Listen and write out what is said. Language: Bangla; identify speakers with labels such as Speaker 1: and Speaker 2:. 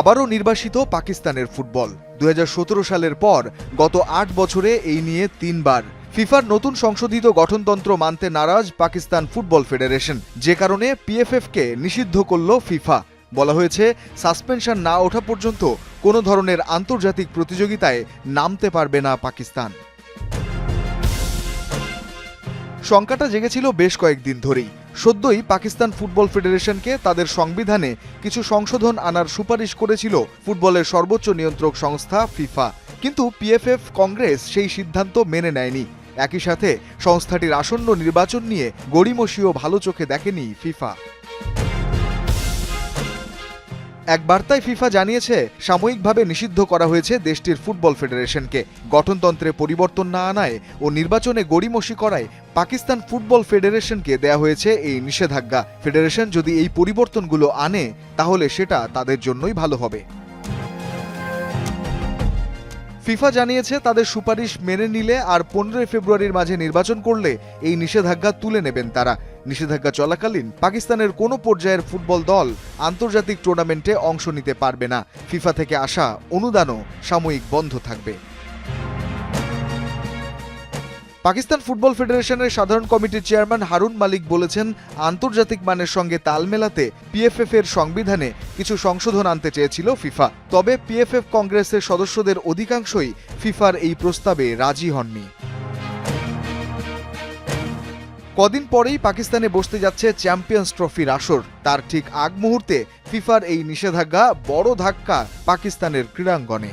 Speaker 1: আবারও নির্বাসিত পাকিস্তানের ফুটবল। দু হাজার সতেরো সালের পর গত আট বছরে এই নিয়ে তিনবার। ফিফার নতুন সংশোধিত গঠনতন্ত্র মানতে নারাজ পাকিস্তান ফুটবল ফেডারেশন। যে কারণে পিএফএফকে নিষিদ্ধ করল ফিফা। বলা হয়েছে, সাসপেনশন না ওঠা পর্যন্ত কোনো ধরনের আন্তর্জাতিক প্রতিযোগিতায় নামতে পারবে না পাকিস্তান। শঙ্কাটা জেগেছিল বেশ কয়েকদিন ধরেই। সদ্যই পাকিস্তান ফুটবল ফেডারেশনকে তাদের সংবিধানে কিছু সংশোধন আনার সুপারিশ করেছিল ফুটবলের সর্বোচ্চ নিয়ন্ত্রক সংস্থা ফিফা। কিন্তু পিএফএফ কংগ্রেস সেই সিদ্ধান্ত মেনে নেয়নি। একই সাথে সংস্থাটির আসন্ন নির্বাচন নিয়ে গড়িমসিও ভালো চোখে দেখেনি ফিফা। এক বার্তায় ফিফা জানিয়েছে, সাময়িকভাবে নিষিদ্ধ করা হয়েছে দেশটির ফুটবল ফেডারেশনকে। গঠনতন্ত্রে পরিবর্তন না আনায় ও নির্বাচনে গড়িমসি করায় পাকিস্তান ফুটবল ফেডারেশনকে দেয়া হয়েছে এই নিষেধাজ্ঞা। ফেডারেশন যদি এই পরিবর্তনগুলো আনে, তাহলে সেটা তাদের জন্যই ভালো হবে। ফিফা জানিয়েছে তাদের সুপারিশ মেনে নিলে আর পনেরোই ফেব্রুয়ারির মাঝে নির্বাচন করলে এই নিষেধাজ্ঞা তুলে নেবেন তারা। নিষেধাজ্ঞা চলাকালীন পাকিস্তানের কোনো পর্যায়ের ফুটবল দল আন্তর্জাতিক টুর্নামেন্টে অংশ নিতে পারবে না। ফিফা থেকে আসা অনুদানও সাময়িক বন্ধ থাকবে। পাকিস্তান ফুটবল ফেডারেশনের সাধারণ কমিটির চেয়ারম্যান হারুন মালিক বলেছেন, আন্তর্জাতিক মানের সঙ্গে তাল মেলাতে পিএফএফ এর সংবিধানে কিছু সংশোধন আনতে চেয়েছিল ফিফা। তবে পিএফএফ কংগ্রেসের সদস্যদের অধিকাংশই ফিফার এই প্রস্তাবে রাজি হননি। কদিন পরেই পাকিস্তানে বসতে যাচ্ছে চ্যাম্পিয়ন্স ট্রফির আসর। তার ঠিক আগ মুহূর্তে ফিফার এই নিষেধাজ্ঞা বড় ধাক্কা পাকিস্তানের ক্রীড়াঙ্গনে।